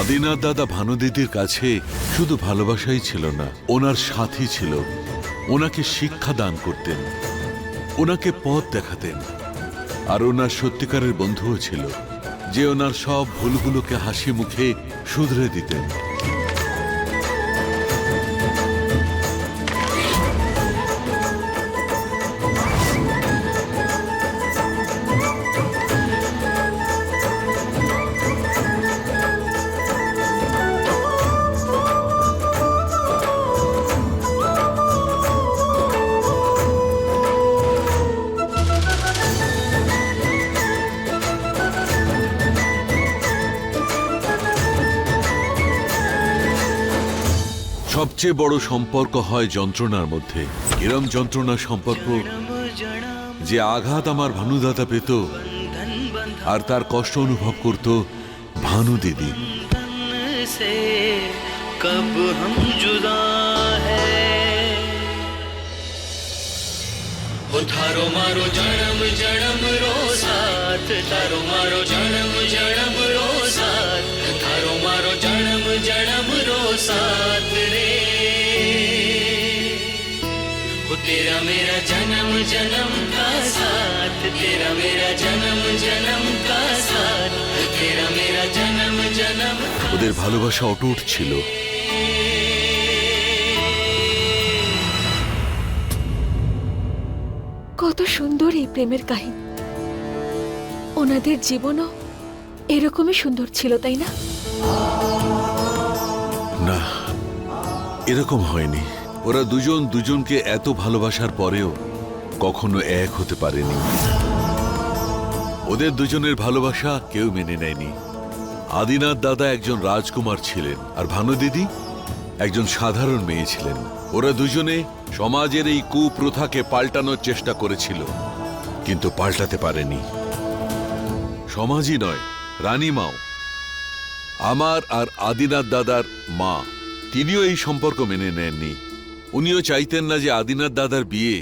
আদিনাথ দাদা ভানুদিদির কাছে শুধু ভালোবাসাই ছিল না, ওনার সাথী ছিল। ওনাকে শিক্ষা দান করতেন, ওনাকে পথ দেখাতেন। আর ওনার সত্যিকারের বন্ধুও ছিল, যে ওনার সব ভুলগুলোকে হাসি মুখে শুধরে দিতেন। সবচেয়ে বড় সম্পর্ক হয় যন্ত্রণার মধ্যে এরম যন্ত্রণার সম্পর্ক যে আঘাত আমার ভানুদাতা পেত আর তার কষ্ট অনুভব করত ভানু দিদি से कब हम जुदा है वो थारो मारो जन्म जन्म रो साथ थारो मारो जन्म जन्म वो तेरा मेरा जन्म जन्म का साथ तेरा मेरा जन्म जन्म का साथ तेरा मेरा जन्म जन्म ওদের ভালোবাসা অটুট ছিল কত সুন্দর এই প্রেমের কাহিনী ওনাদের জীবনও এরকমই সুন্দর ছিল তাই না না এরকম হয়নি ওরা দুজন দুজনকে এত ভালোবাসার পরেও কখনো এক হতে পারেনি। ওদের দুজনের ভালোবাসা কেউ মেনে নেয়নি। আদিনাথ দাদা একজন রাজকুমার ছিলেন আর ভানু দিদি একজন সাধারণ মেয়ে ছিলেন। ওরা দুজনে সমাজের এই কুপ্রথাকে পাল্টানোর চেষ্টা করেছিল, কিন্তু পাল্টাতে পারেনি। সমাজই নয়, রানীমাও। আমার আর আদিনাথ দাদার মা, তিনিও এই সম্পর্ক মেনে নেননি। উনিও চাইতেন না যে আদিনাথ দাদার বিয়ে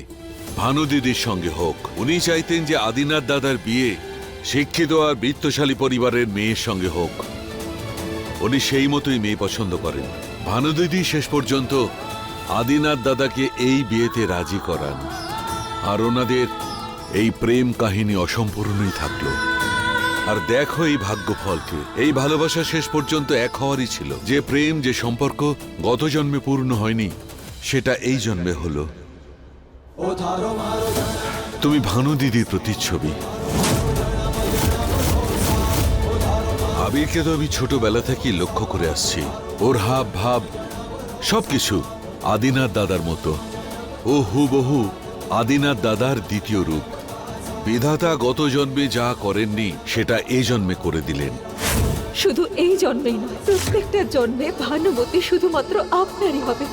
ভানু দিদির সঙ্গে হোক। উনি চাইতেন যে আদিনাথ দাদার বিয়ে শিক্ষিত আর বৃত্তশালী পরিবারের মেয়ের সঙ্গে হোক। উনি সেই মতোই মেয়ে পছন্দ করেন। ভানু দিদি শেষ পর্যন্ত আদিনাথ দাদাকে এই বিয়েতে রাজি করান। আর ওনাদের এই প্রেম কাহিনী অসম্পূর্ণই থাকল। আর দেখো এই ভাগ্যফলকে। এই ভালোবাসা শেষ পর্যন্ত এক হওয়ারই ছিল। যে প্রেম, যে সম্পর্ক গত জন্মে পূর্ণ হয়নি সেটা এই জন্মে হলো। তুমি ভানু দিদির প্রতিচ্ছবি। আবিরকে তো আমি ছোটবেলা থেকেই লক্ষ্য করে আসছি। ওর হাব, ভাব, সবকিছু আদিনাথ দাদার মতো। ও হুবহু আদিনাথ দাদার দ্বিতীয় রূপ। বিধাতা গত জন্মে যা করেননি, সেটা এই জন্মে করে দিলেন। শুধু এই জন্মেই নয়, প্রত্যেকটা জন্মে ভানুমতি শুধুমাত্র আপনারই হবে।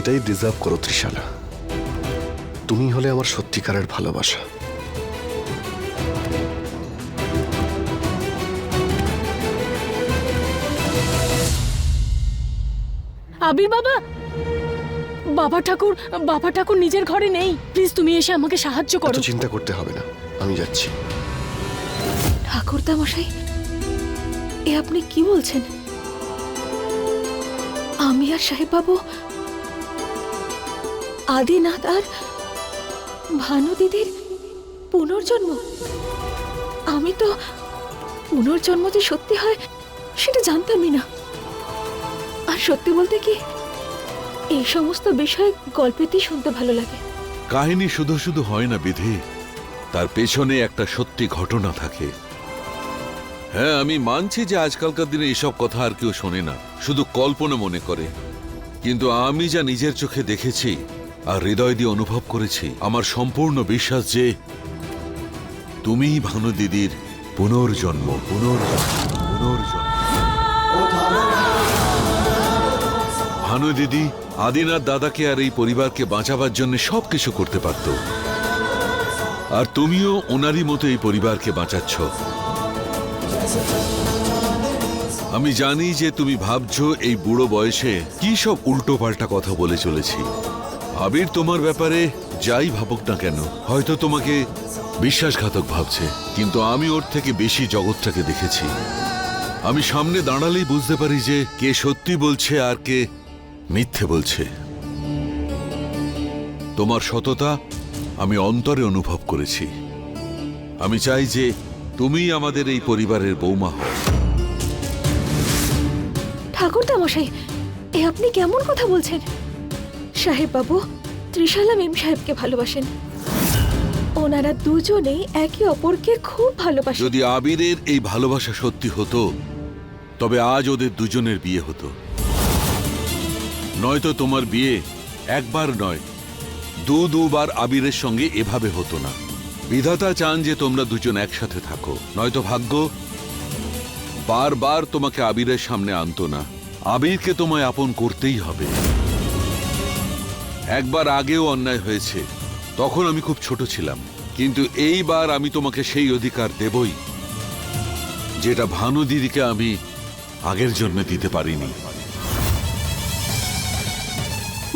এটাই ডিজার্ভ করো ত্রিশালা তুমি হলে আমার সত্যিকারের ভালোবাসা। আবির বাবা! বাবা ঠাকুর বাবা ঠাকুর নিজের ঘরে নেই। প্লিজ তুমি এসে আমাকে সাহায্য করো। চিন্তা করতে হবে না আমি যাচ্ছি। ঠাকুরদা মশাই এ আপনি কি বলছেন? আমি আর সাহেব বাবু আদিনাথ আর ভানু দিদির পুনর্জন্ম? আমি তো পুনর্জন্ম যে সত্যি হয়, সেটা জানতামই না। আর সত্যি বলতে কি, এই সমস্ত বিষয় গল্পেতেই শুনতে ভালো লাগে। কাহিনী শুধু শুধু হয় না বিধি, তার পেছনে একটা সত্যি ঘটনা থাকে। হ্যাঁ আমি মানছি যে আজকালকার দিনে এসব কথা আর কেউ শোনে না, শুধু কল্পনা মনে করে। কিন্তু আমি যা নিজের চোখে দেখেছি আর হৃদয় দিয়ে অনুভব করেছি আমার সম্পূর্ণ বিশ্বাস যে তুমিই ভানু দিদির পুনর্জন্ম পুনর্জন্ম পুনর্জন্ম। ভানু দিদি, আদিনাথ দাদাকে আর এই পরিবারকে বাঁচাবার জন্য সবকিছু করতে পারত। আর তুমিও ওনারই মতো এই পরিবারকে বাঁচাচ্ছ। আমি জানি যে তুমি ভাবছ এই বুড়ো বয়সে কি সব উল্টো পাল্টা কথা বলে চলেছি। আবির তোমার ব্যাপারে যাই ভাবুক না কেন, হয়তো তোমাকে বিশ্বাসঘাতক ভাবছে, কিন্তু আমি ওর থেকে বেশি জগৎটাকে দেখেছি। আমি সামনে দাঁড়ালেই বুঝতে পারি যে কে সত্যি বলছে আর কে মিথ্যে বলছে। তোমার সততা আমি অন্তরে অনুভব করেছি। আমি চাই যে তুমি আমাদের এই পরিবারের বৌমা হও। ঠাকুরদা মশাই এ আপনি কেমন কথা বলছেন? সাহেব বাবু ত্রিশালা মেম সাহেবকে ভালোবাসেন। ওনারা দুজনেই একে অপরকে খুব ভালোবাসেন। যদি আবিরের এই ভালোবাসা সত্যি হতো, তবে আজ ওদের দুজনের বিয়ে হতো। নয়তো তোমার বিয়ে একবার নয়, দু দুবার আবিরের সঙ্গে এভাবে হতো না। বিধাতা চান যে তোমরা দুজন একসাথে থাকো, নয়তো ভাগ্য বারবার তোমাকে আবিরের সামনে আনতো না। আবিরকে তোমায় আপন করতেই হবে। একবার আগেও অন্যায় হয়েছে। তখন আমি খুব ছোট ছিলাম। কিন্তু এইবার আমি তোমাকে সেই অধিকার দেবই যেটা ভানু দিদিকে আমি আগের জন্মে দিতে পারিনি।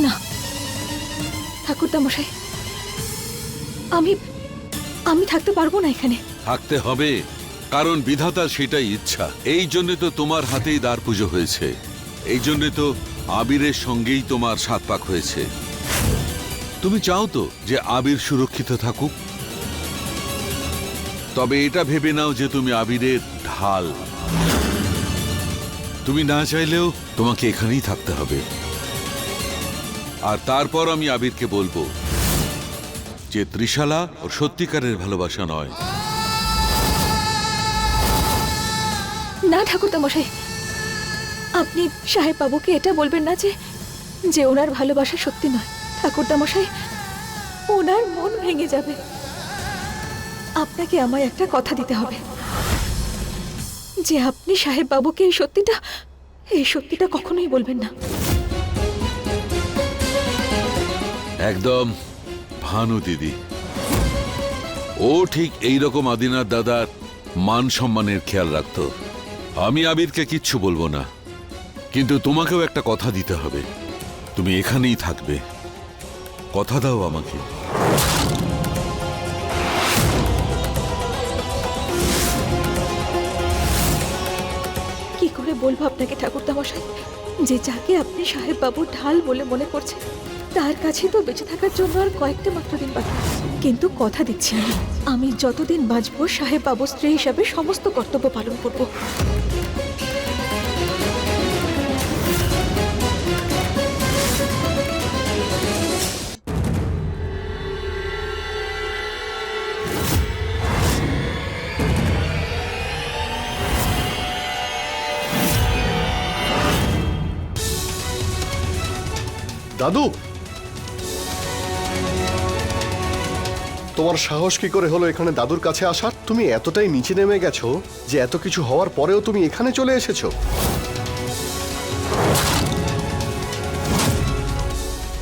না ঠাকুরদা মশাই আমি আমি থাকতে পারব না এখানে। থাকতে হবে কারণ বিধাতা সেটাই ইচ্ছা। এই জন্য তো তোমার হাতেই দ্বার পুজো হয়েছে। এই জন্য তো আবিরের সঙ্গেই তোমার সাত পাক হয়েছে। তুমি চাও তো যে আবির সুরক্ষিত থাকুক? তবে এটা ভেবে নাও যে তুমি আবিরের ঢাল। তুমি না চাইলেও তোমাকে এখানেই থাকতে হবে। আর তারপর আমি আবিরকে বলব যে ত্রিশালা ওর সত্যিকারের ভালোবাসা নয়। না ঠাকুরদা মশাই আপনি সাহেব বাবুকে এটা বলবেন না যে যে ওনার ভালোবাসা সত্যি নয়। ঠাকুরদা মশাই, ওনার মন ভেঙে যাবে। আপনাকে আমায় একটা কথা দিতে হবে। যে আপনি সাহেব বাবুকে এই সত্যিটা এই সত্যিটা কখনোই বলবেন না। একদম, ভানু দিদি। ও ঠিক এই রকম আদিনাথ দাদার মান সম্মানের খেয়াল রাখতো। আমি আবিরকে কিচ্ছু বলব না। কিন্তু তোমাকেও একটা কথা দিতে হবে। তুমি এখানেই থাকবে। কথা দাও আমাকে। কি করে বলব আপনাকে ঠাকুরদা মশাই যে যাকে আপনি সাহেব বাবুর ঢাল বলে মনে করছেন, তার কাছে তো বেঁচে থাকার জন্য আর কয়েকটা মাত্র দিন বাকি। কিন্তু কথা দিচ্ছি আমি আমি যতদিন বাঁচবো সাহেব বাবু স্ত্রী হিসাবে সমস্ত কর্তব্য পালন করব। দাদু। তোমার সাহস কি করে হলো এখানে দাদুর কাছে আসার? তুমি এতটাই নিচে নেমে গেছো যে এত কিছু হওয়ার পরেও তুমি এখানে চলে এসেছ।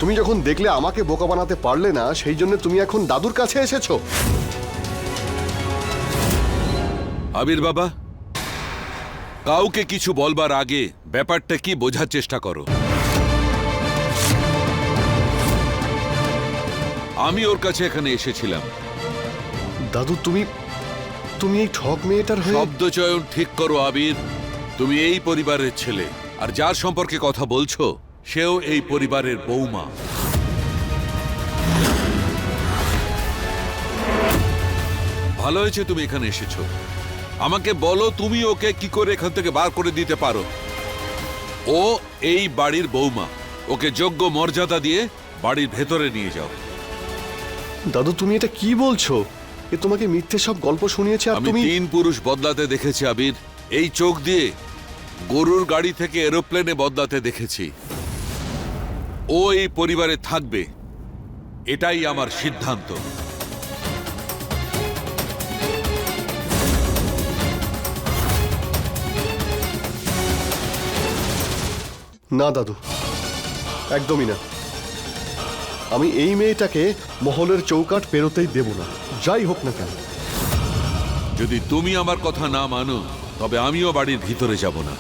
তুমি যখন দেখলে আমাকে বোকা বানাতে পারলে না, সেই জন্য তুমি এখন দাদুর কাছে এসেছ। আবির বাবা, কাউকে কিছু বলবার আগে ব্যাপারটা কি বোঝার চেষ্টা করো। আমি ওর কাছে এখানে এসেছিলাম। দাদু তুমি তুমি এই ঠক মেয়েটার হয়ে শব্দচয়ন ঠিক করো আবির। তুমি এই পরিবারের ছেলে আর যার সম্পর্কে কথা বলছো সেও এই পরিবারের বৌমা। ভালো হয়েছে তুমি এখানে এসেছ। আমাকে বলো তুমি ওকে কি করে এখান থেকে বার করে দিতে পারো। ও এই বাড়ির বৌমা। ওকে যোগ্য মর্যাদা দিয়ে বাড়ির ভেতরে নিয়ে যাও। দাদু তুমি এটা কি বলছো? এ তোমাকে মিথ্যে সব গল্প শুনিয়েছে আর আমি তুমি তিন পুরুষ বদলাতে দেখেছি আবির। এই চোখ দিয়ে গরুর গাড়ি থেকে এরোপ্লেনে বদলাতে দেখেছি। ও এই পরিবারে থাকবে। এটাই আমার সিদ্ধান্ত। না দাদু। একদমই না। আমি এই মেয়েটাকে মহলের চৌকাট পেরোতেই দেব না। যাই হোক না কেন। যদি তুমি আমার কথা না মানো, তবে আমিও বাড়ির ভিতরে যাব না।